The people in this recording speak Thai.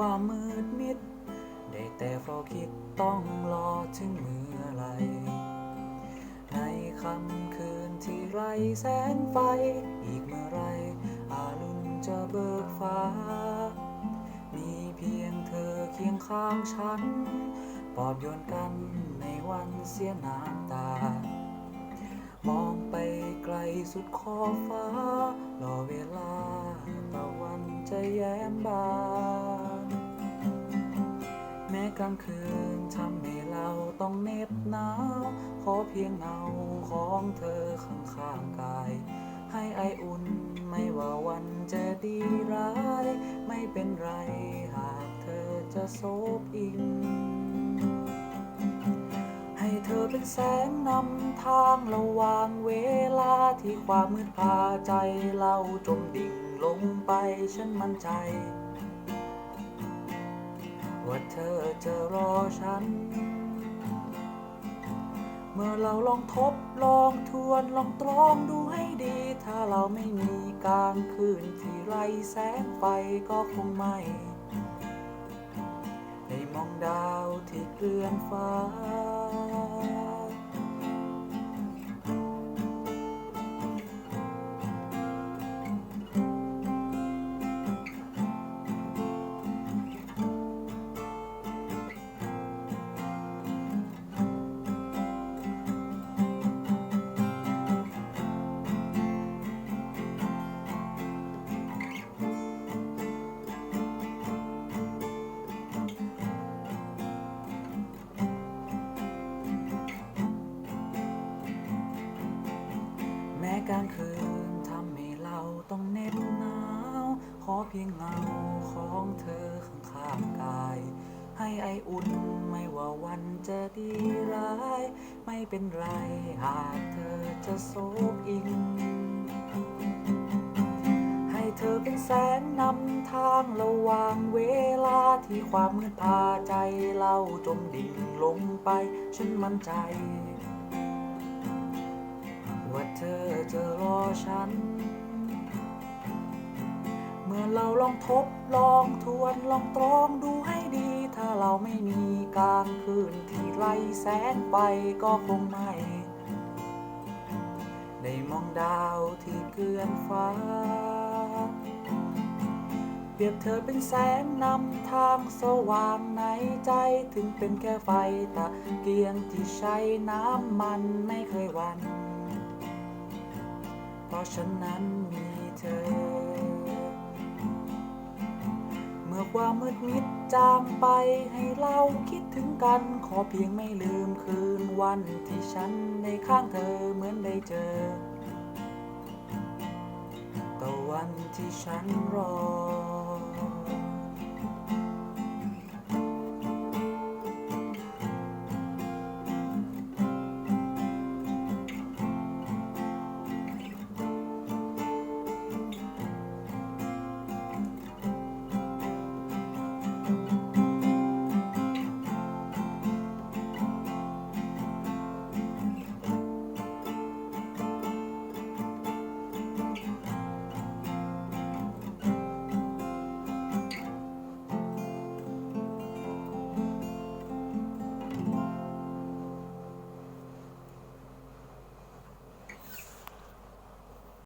ความมืดมิด ได้แต่เฝ้าคิดต้องรอถึงเมื่อไร ในค่ำคืนที่ไรแสงไฟ อีกเมื่อไร อารุณจะเบิกฟ้า มีเพียงเธอเคียงข้างฉัน ปลอบโยนกันในวันเสียน้ำตา มองไปไกลสุดขอบฟ้า รอเวลาตะวันจะแย้มบาน กลางคืนทำให้เราต้องเหน็บหนาว ขอเพียงเงาของเธอข้างๆกาย ให้ไออุ่นไม่ว่าวันจะดีร้าย ไม่เป็นไรหากเธอจะโซบอิง ให้เธอเป็นแสงนำทางระหว่างเวลาที่ความมืดพาใจเราจมดิ่งลงไปฉันมั่นใจ ว่าเธอจะรอฉัน เมื่อเราลองทบลองทวนลองตรองดูให้ดี ถ้าเราไม่มีกลางคืนที่ไรแสงไฟก็คงไม่ได้มองดาวที่เกลื่อนฟ้า กลางคืนทำให้เราต้องเหน็บหนาว ขอเพียงเงาของเธอข้างๆกาย ให้ไออุ่นไม่ว่าวันจะดีร้าย ไม่เป็นไรหากเธอจะโซบอิง ให้เธอเป็นแสงนำทางระหว่างเวลาที่ความมืดพาใจเราจมดิ่งลงไป ฉันมั่นใจ ฉัน เมื่อเราลองทบลองทวนลองตรองดูให้ดี ถ้าเราไม่มีกลางคืนที่ไรแสงไปก็คงไม่ ได้มองดาวที่เกลื่อนฟ้า เปรียบเธอเป็นแสงนำทางสว่างในใจถึงเป็นแค่ไฟตะเกียงที่ใช้น้ำมันไม่เคยวัน ฉันนั้นมีเธอ เมื่อความมืดมิดจางไปให้เราคิดถึงกัน ขอเพียงไม่ลืมคืนวันที่ฉันในข้างเธอเหมือนได้เจอตะวันที่ฉันรอ